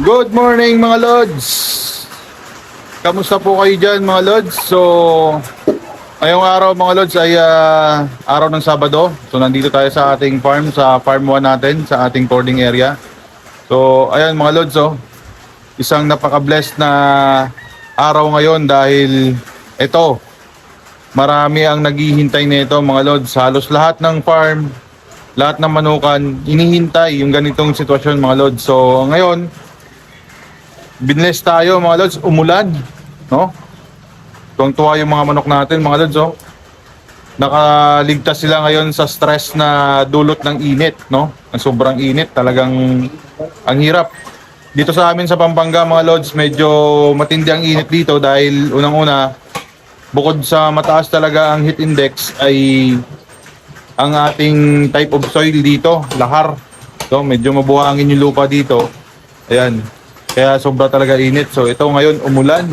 Good morning mga Lods! Kamusta po kayo dyan mga Lods? So, ngayong araw mga Lods ay ah, araw ng Sabado. So, nandito tayo sa ating farm, sa farm 1 natin, sa ating cording area. So, ayan mga Lods, oh, isang napaka-blessed na araw ngayon dahil ito, marami ang naghihintay nito mga Lods. Halos lahat ng farm, lahat ng manukan, inihintay yung ganitong sitwasyon mga Lods. So, ngayon, binless tayo mga lods, umulan, no? Tuwang-tuwa yung mga manok natin mga lods, oh. Nakaligtas sila ngayon sa stress na dulot ng init, no? Ang sobrang init, talagang ang hirap. Dito sa amin sa Pampanga mga lods, medyo matindi ang init dito dahil unang-una, bukod sa mataas talaga ang heat index ay ang ating type of soil dito, lahar. So, medyo mabuhangin yung lupa dito. Ayan. Kaya sobra talaga init. So, ito ngayon, umulan.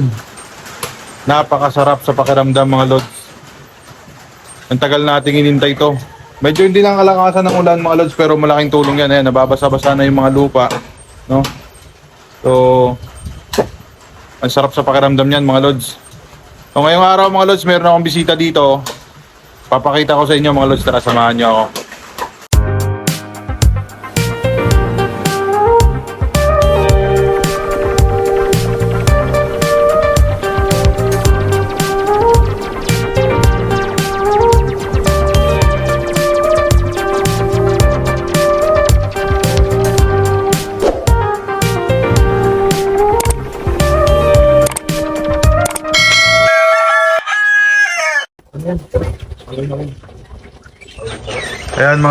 Napakasarap sa pakiramdam mga lods. Ang tagal nating inintay ito. Medyo hindi lang kalakasan ng ulan mga lods, pero malaking tulong yan. Ayan, nababasa-basa na yung mga lupa. No? So, ang sarap sa pakiramdam yan mga lods. So, ngayong araw mga lods, meron akong bisita dito. Papakita ko sa inyo mga lods, tara samahan niyo ako.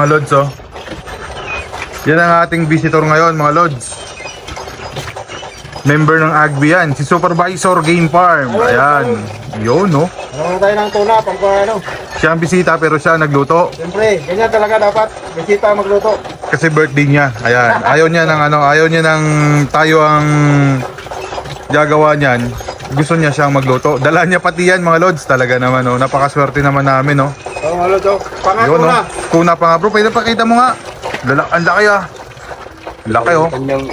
Mga lods oh. Yan ang ating visitor ngayon mga lods. Member ng Agbi yan, si Supervisor Game Farm. Ayan. Yun no. Ano tayo ng tuna, pang ano. Siya ang bisita pero siya nagluto Siyempre, ganyan talaga dapat. Bisita magluto. kasi birthday niya. Ayan. Ayaw niya ng ano, ayaw niya ng tayo ang gagawa niyan. Gusto niya siyang magluto. Dala niya pati yan mga lods. Talaga naman oh. Napakaswerte naman namin no. So, malo to. Panga Yun tuna. no. Tuna pa nga bro. Pwede pakita mo nga. Lala, ang laki ah. Laki oh. Kanyang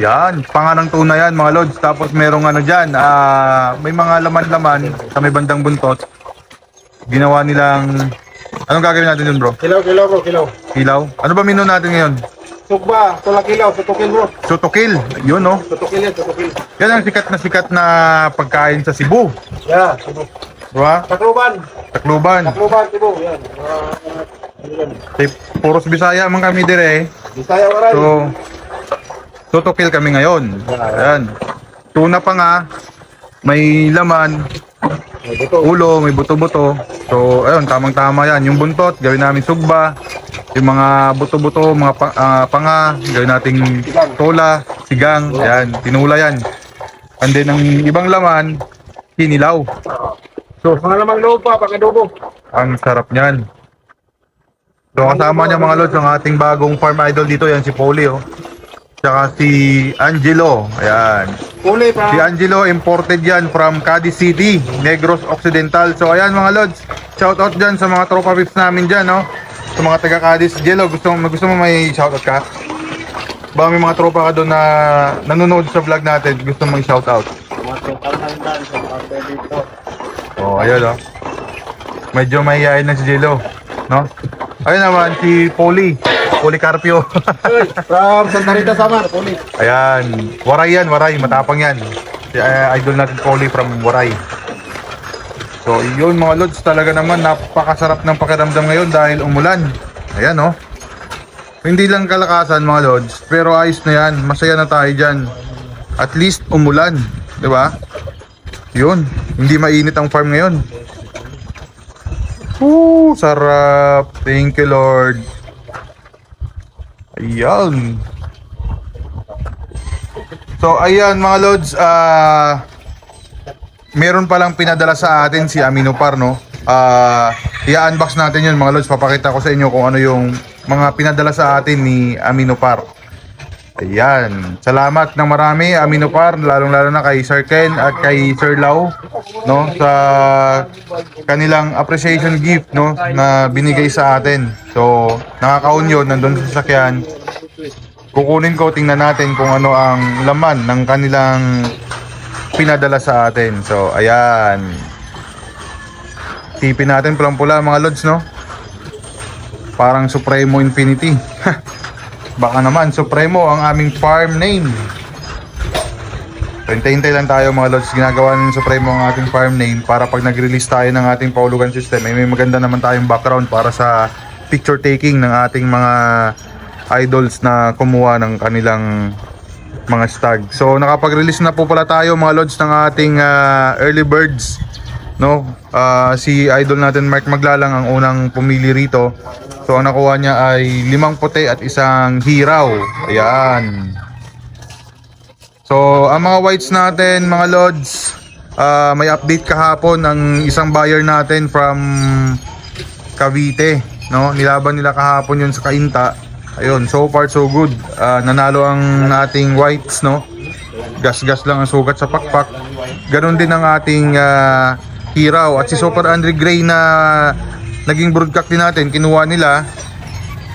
Yan, panganang tuna yan mga lods. Tapos merong ano dyan, ah, may mga laman-laman sa may bandang buntot. Ginawa nilang, anong gagawin natin dun bro? kilaw, kilaw bro, kilaw. Ilaw? Ano ba menu natin ngayon? Sugba, tula kilaw, tutukil bro. Sutokil, yun no? Tutukil yan, tutukil. Yan ang sikat na sikat na pagkain sa Cebu. Yeah, Cebu. Diba? Takluban, Takluban. takluban, Cebu. Yan. Eh, puros Bisaya man kami dire. Bisaya waray. So, tutokil kami ngayon. Ayan. Tuna pa nga, may laman, May buto. ulo, may buto-buto. So, ayun, tamang-tama yan. Yung buntot, gawin namin sugba. Yung mga buto-buto, mga pa, ah, panga, gawin nating tola, sigang, yan, tinula yan. And then, ang ibang laman, kinilaw. So, mga lamang loob pa, pang adobo. Ang sarap niyan. So, kasama niya mga lods, ang ating bagong farm idol dito, yan si Polly, oh. Tsaka si Angelo, ayan. Kuli pa. Si Angelo imported yan from Cadiz City, Negros Occidental. So ayan mga lods, shout out dyan sa mga tropa pips namin dyan, no? Sa mga taga Cadiz. Jello, gusto, mo- gusto mo may shout out ka? Ba may mga tropa ka doon na nanonood sa vlog natin, gusto mo may shout out? Oh, ayun oh. Medyo mahihayin na si Jello, no? Ayun naman si Poli, Policarpio. From Santa Rita Samar, kuli. Ayan, Waray yan, Waray, matapang yan. Si, uh, idol natin Coley from Waray. So, yun mga lods, talaga naman napakasarap ng pakiramdam ngayon dahil umulan. Ayan, oh. Hindi lang kalakasan mga lods, pero ayos na yan. Masaya na tayo dyan. At least umulan, di ba? Yun, hindi mainit ang farm ngayon. Woo, sarap. Thank you, Lord. Ayan. So ayan mga lods, ah meron palang pinadala sa atin si Amino Par no. Ah, i-unbox natin 'yun mga lods, papakita ko sa inyo kung ano yung mga pinadala sa atin ni Amino Par. Ayan. Salamat ng marami Amino Par, lalong-lalo na kay Sir Ken at kay Sir Lau no sa kanilang appreciation gift no na binigay sa atin. So, nakakaon 'yun nandun sa sasakyan. kukunin ko, tingnan natin kung ano ang laman ng kanilang pinadala sa atin. So, ayan. Tipin natin pulang-pula mga lods, no? Parang Supremo Infinity. Baka naman, Supremo ang aming farm name. So, hintay-hintay lang tayo mga lods. Ginagawa ng Supremo ang ating farm name para pag nag-release tayo ng ating paulugan system, ay may maganda naman tayong background para sa picture taking ng ating mga idols na kumuha ng kanilang mga stag. So nakapag-release na po pala tayo mga lods ng ating ah, early birds. No? Ah, si idol natin Mark Maglalang ang unang pumili rito. So ang nakuha niya ay limang puti at isang hiraw. Ayan. So ang mga whites natin mga lods, ah, may update kahapon ang isang buyer natin from Cavite, no? Nilaban nila kahapon 'yun sa Kainta. Ayun, so far so good. Ah, nanalo ang ating whites, no? Gas-gas lang ang sugat sa pakpak. Ganon din ang ating ah, hiraw at si Super Andre Gray na naging broadcast din natin, kinuha nila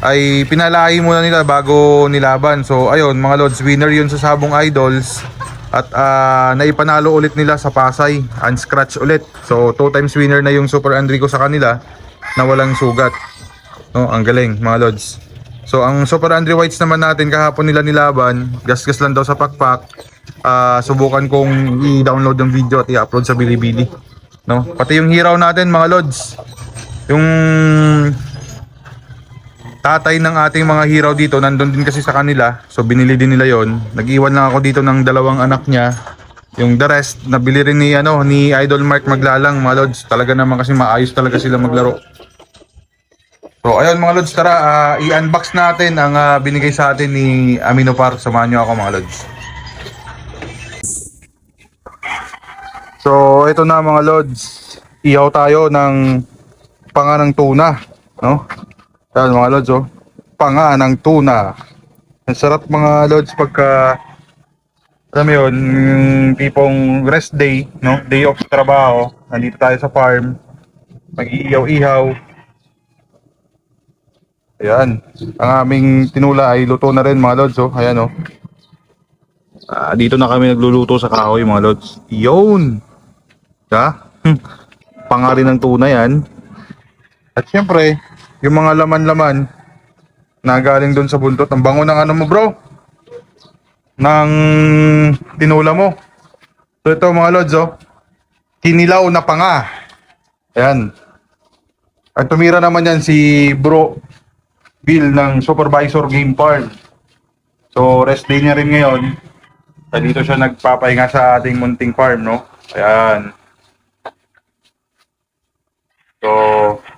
ay pinalahi muna nila bago nilaban. So ayun, mga Lords, winner 'yun sa Sabong Idols. At ah, naipanalo ulit nila sa Pasay, unscratch ulit. So two times winner na yung Super Andrico sa kanila na walang sugat. No, ang galing mga Lods. So ang Super Andre Whites naman natin kahapon nila nilaban, gas-gas lang daw sa pakpak. Ah, subukan kong i-download yung video at i-upload sa Bilibili. No? Pati yung hiraw natin mga Lods. Yung tatay ng ating mga hiraw dito, nandun din kasi sa kanila. So binili din nila yon. Nag-iwan lang ako dito ng dalawang anak niya. Yung the rest, nabili rin ni, ano, ni Idol Mark Maglalang, mga Lods. Talaga naman kasi maayos talaga sila maglaro. So ayun mga Lods, tara ah, i-unbox natin ang ah, binigay sa atin ni Amino Par. Samahan nyo ako mga Lods. So ito na mga Lods, ihaw tayo ng panga ng tuna. No? Yan mga Lods, oh. panga ng tuna. Ang sarap mga Lods pagka alam mo yun, tipong rest day, no? Day off trabaho. Nandito tayo sa farm. Mag-iihaw-ihaw. Ayan. Ang aming tinula ay luto na rin mga lods. Oh. Ayan oh. Ah, dito na kami nagluluto sa kahoy mga lods. Yun! Ha? Hmm. Pangarin ng tuna yan. At syempre, yung mga laman-laman na galing doon sa buntot. Ang bango ng ano mo bro? Ng tinula mo. So ito mga lods oh. Kinilaw na panga. Ayan. At tumira naman yan si bro Bill ng Supervisor Game Farm. So rest day niya rin ngayon. Kaya dito siya nagpapahinga sa ating munting farm, no? Ayan. So,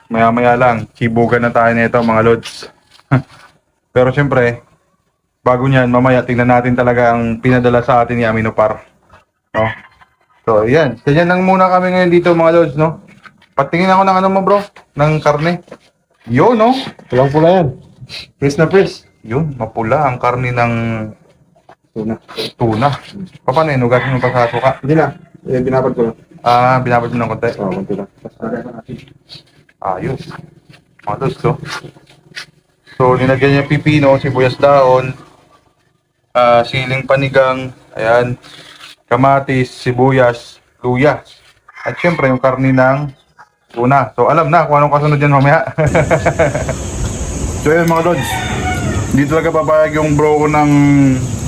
maya-maya lang, kibugan na tayo nito mga lods. Pero syempre, bago niyan, mamaya tingnan natin talaga ang pinadala sa atin ni Aminopar. No? So, ayan. Ganyan lang muna kami ngayon dito mga lods, no? Patingin ako ng ano mo bro, ng karne. Yo, no? Pulang pula yan. Press na press. Yun, mapula ang karne ng Tuna. tuna. Paano yun? Hugasin mo pa sa suka. Hindi na. Eh, binabad ko lang. Ah, binabad mo ng konti. Oo, konti lang. Ayos. Mga lods, so. So, nilagyan niya pipino, sibuyas daon, ah, siling panigang, ayan, kamatis, sibuyas, luya. At syempre, yung karni ng tuna. So, alam na kung anong kasunod yan mamaya. so, yun mga lods. Hindi talaga papayag yung bro ko ng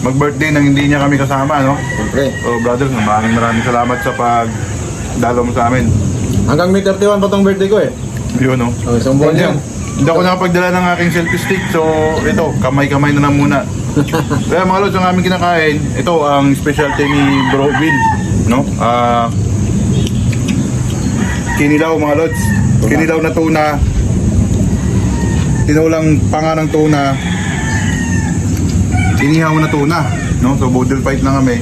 mag-birthday nang hindi niya kami kasama, no? Siyempre. So, brother, maraming maraming salamat sa pag dalaw mo sa amin. Hanggang May 31 pa tong birthday ko eh. Yun, no? Oh, isang buwan yan. Hindi ako nakapagdala ng aking selfie stick, so ito, kamay-kamay na lang muna. Kaya mga lods, ang aming kinakain, ito ang specialty ni Bro Bill, no? Ah, kinilaw mga lods. Kinilaw na tuna. Tinulang panga ng tuna. Inihaw na tuna, no? So budol fight na kami.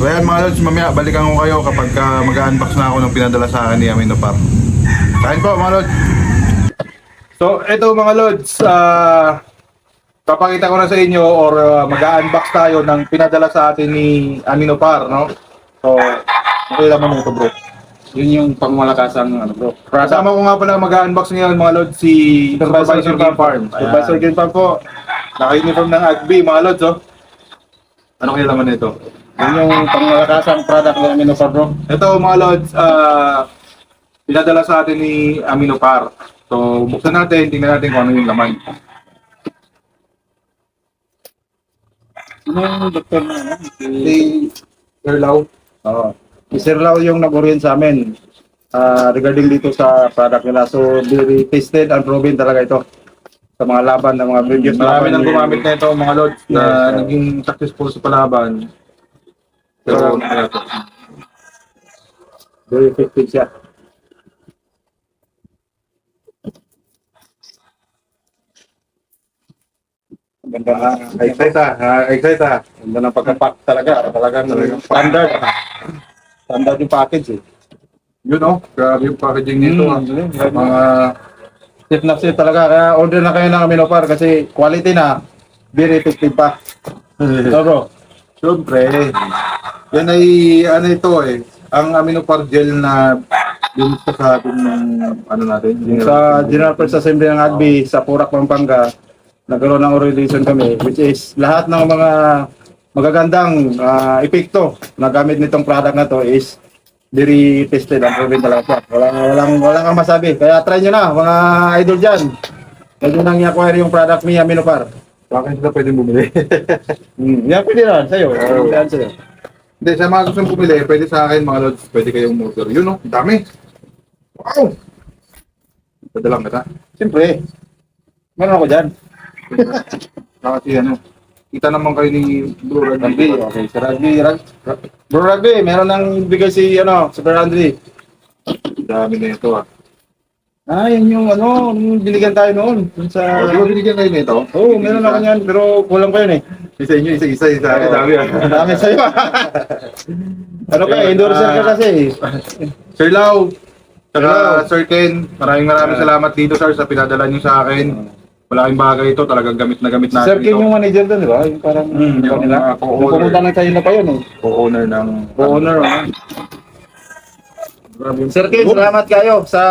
So ayan mga lods, mamaya balikan ko kayo kapag ka mag-unbox na ako ng pinadala sa akin ni Aminopar. Kain po mga lods. So, ito mga lods, ah papakita ko na sa inyo or ah, mag-unbox tayo ng pinadala sa atin ni Aminopar, no? So, makita mo ito bro. Yun yung pangmalakasang ano bro. Kasama ko nga pala mag-unbox ngayon mga lods si Supervisor Game Farm. Supervisor Game Farm po. Naka-uniform ng Agbi, mga lods, oh. Ano kaya laman nito? Yun yung pangmalakasang product ng Aminopar bro. Ito, mga lods, ah, pinadala sa atin ni Aminopar. So, buksan natin, tingnan natin kung ano yung laman. Sino yung doktor na ano? Si Sir Lau. Oo. Si Sir Lau yung nag-orient sa amin ah, regarding dito sa product nila. So, very tested and proven talaga ito sa mga laban ng mga previous Marami laban nang gumamit na ito, mga lods, na Yes, sir. naging successful sa palaban. Pero, Very effective siya. Excited ah, ah, excited ah. Ganda ng pagka-pack talaga. Talagang standard. Standard yung package eh. Yun oh, grabe yung packaging nito. ah. Mm, Mga, Safe na safe talaga. Kaya order na kayo ng Aminopar kasi quality na. Very effective pa. So bro. syempre, yan ay, ano ito eh, ang aminopar gel na binista sa atin ng, ano natin, Yung sa General First Assembly ng ADB sa Purak, Pampanga, nagkaroon ng orientation kami which is lahat ng mga magagandang ah, epekto na gamit nitong product na to is very tested and proven talaga siya. Walang, walang, walang kang masabi. Kaya try nyo na, mga idol dyan. Pwede nang i-acquire yung product ni Aminopar. Bakit sila pwede bumili? Hmm, yan pwede na, sa'yo. Oo. Yan sa'yo. Hindi, sa mga gustong bumili, pwede sa akin mga lods, pwede kayong motor. Yun oh, ang dami. Wow! Padalang kita. Siyempre, meron ako dyan. Kasi ano, kita naman kayo ni Bro Rugby, okay. Sa rugby, rug, bro rugby, meron nang bigay si, ano, Super Andre. Dami na ito ah. Ah, yun yung, ano, yung binigyan tayo noon. Dun sa... Oh, di ba binigyan kayo nito? Oo, oh, meron ako niyan, pero kulang pa yun eh. Isa inyo, isa isa, isa. Sa akin, dami ah. Dami sa'yo. ano ka, endorser ka kasi. Sir Lau, saka. Sir Ken, maraming maraming salamat dito sir sa pinadala niyo sa akin. Malaking bagay ito, talagang gamit na gamit natin Sir King ito. yung manager doon, di ba? Yung parang, Hmm, yung kanila. mga co-owner. Yung pumunta ng tayo na pa yun eh. Co-owner ng... Co-owner, ano? Grabe yung- Sir King, salamat kayo sa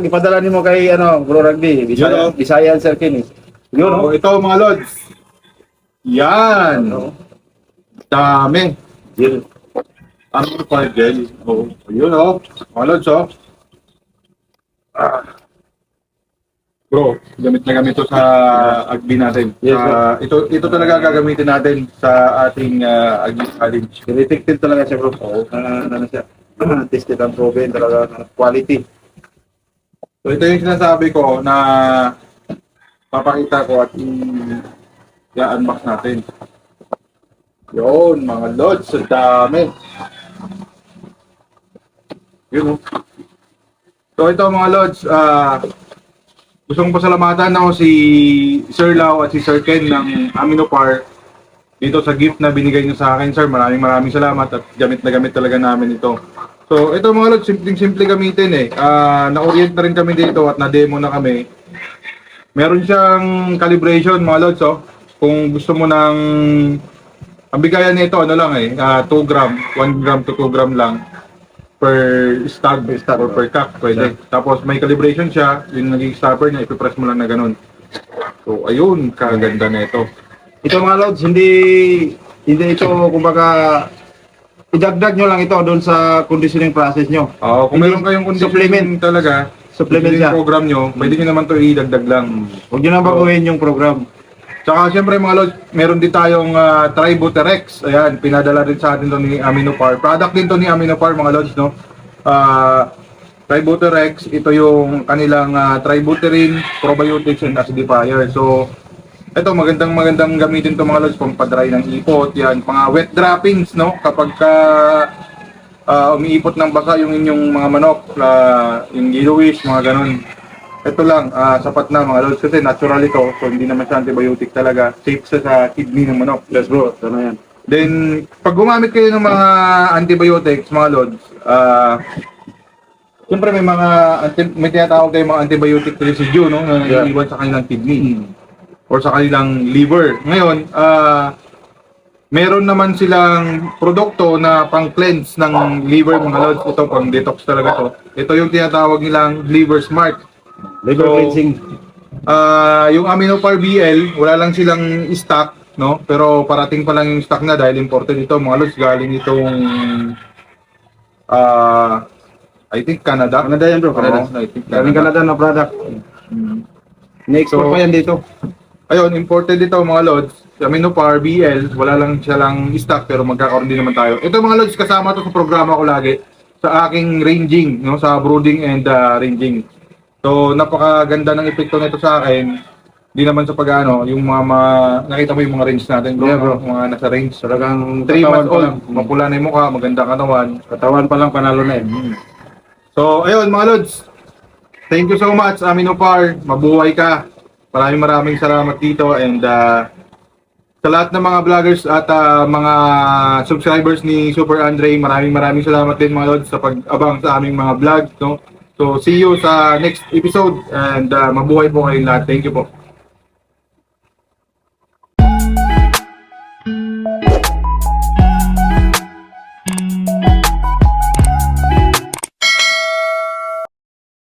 ipadala mo kay, ano, Bro Rugby. Yun, Bisaya, oh. Bisayan, Sir King eh. Yun, So, oh. ito mga lods. Yan. Ano? Dami. Yun. Ano five gel? Oh, yun oh. Mga lods oh. Ah. Bro, gamit na gamit to sa agbi natin. Yes, Ah, ito ito talaga gagamitin natin sa ating uh, agbi challenge. Effective talaga siya bro. Oo. Uh, ano siya. Tested and proven talaga ng quality. So ito yung sinasabi ko na papakita ko at i-unbox natin. Yun, mga lods, ang dami. Yun oh. So ito mga lods, ah gusto kong pasalamatan ako si Sir Lau at si Sir Ken ng Aminopar dito sa gift na binigay niyo sa akin, sir. Maraming maraming salamat at gamit na gamit talaga namin ito. So, ito mga lods, simpleng-simple gamitin eh. Ah, na-orient na rin kami dito at na-demo na kami. Meron siyang calibration mga lods, oh. Kung gusto mo ng ang bigayan nito ano lang eh, ah, 2 gram, 1 gram to 2 gram lang per stag, per stag or per cock, pwede. Tapos may calibration siya, yung naging stopper niya, ipipress mo lang na ganun. So, ayun, kaganda na ito. Ito mga lods, hindi hindi ito kumbaga idagdag nyo lang ito doon sa conditioning process nyo. Oo, kung meron kayong conditioning supplement. talaga, Supplement yung siya. program nyo, pwede nyo naman to idagdag lang. Huwag nyo nang baguhin yung program. Tsaka siyempre mga lods, meron din tayong uh, Tributerex. Ayan, pinadala rin sa atin to ni Aminopar. Product din to ni Aminopar mga lods, no? Uh, Tributerex, ito yung kanilang uh, Tributerin, Probiotics and Acidifier. So, ito magandang magandang gamitin to mga lods pang padry ng ipot. Yan, mga wet droppings, no? Kapag ka ah, umiipot ng basa yung inyong mga manok, uh, yung yellowish, mga ganun. Ito lang, ah, sapat na mga lods kasi natural ito, so hindi naman siya antibiotic talaga. Safe siya sa kidney ng manok. Yes bro, ano yan? Then, pag gumamit kayo ng mga antibiotics, mga lods, ah, siyempre may mga, anti- may tinatawag tayong mga antibiotic residue, no, na Yeah. naiiwan sa kanilang kidney or sa kanilang liver. Ngayon, ah, meron naman silang produkto na pang-cleanse ng liver, mga lods. Ito, pang-detox talaga to. Ito yung tinatawag nilang liver smart. Liver So, cleansing. Ah, yung Aminopar BL, wala lang silang stock, no? Pero parating pa lang yung stock na dahil imported ito, mga lods, galing itong ah I think Canada. Canada yan bro, Canada. I think Galing Canada na product. Mm. Ni-export So- pa yan dito. Ayun, imported ito mga lods. Aminopar BL, wala lang siya lang stock pero magkakaroon din naman tayo. Ito mga lods, kasama to sa programa ko lagi sa aking ranging, no, sa brooding and uh, ranging. So, napakaganda ng epekto nito sa akin. Hindi naman sa pag-ano, yung mga, mga nakita mo yung mga range natin, bro, Yeah, bro. mga nasa range. Talagang 3 katawan months pa old, lang. mapula na yung mukha, maganda katawan. Katawan pa lang panalo na eh. So, ayun mga lods. Thank you so much, Aminopar. Mabuhay ka. Maraming maraming salamat dito and uh, sa lahat ng mga vloggers at uh, mga subscribers ni Super Andre, maraming maraming salamat din mga lods sa pag-abang sa aming mga vlog. No? So, see you sa next episode and uh, mabuhay po kayong lahat. Thank you po.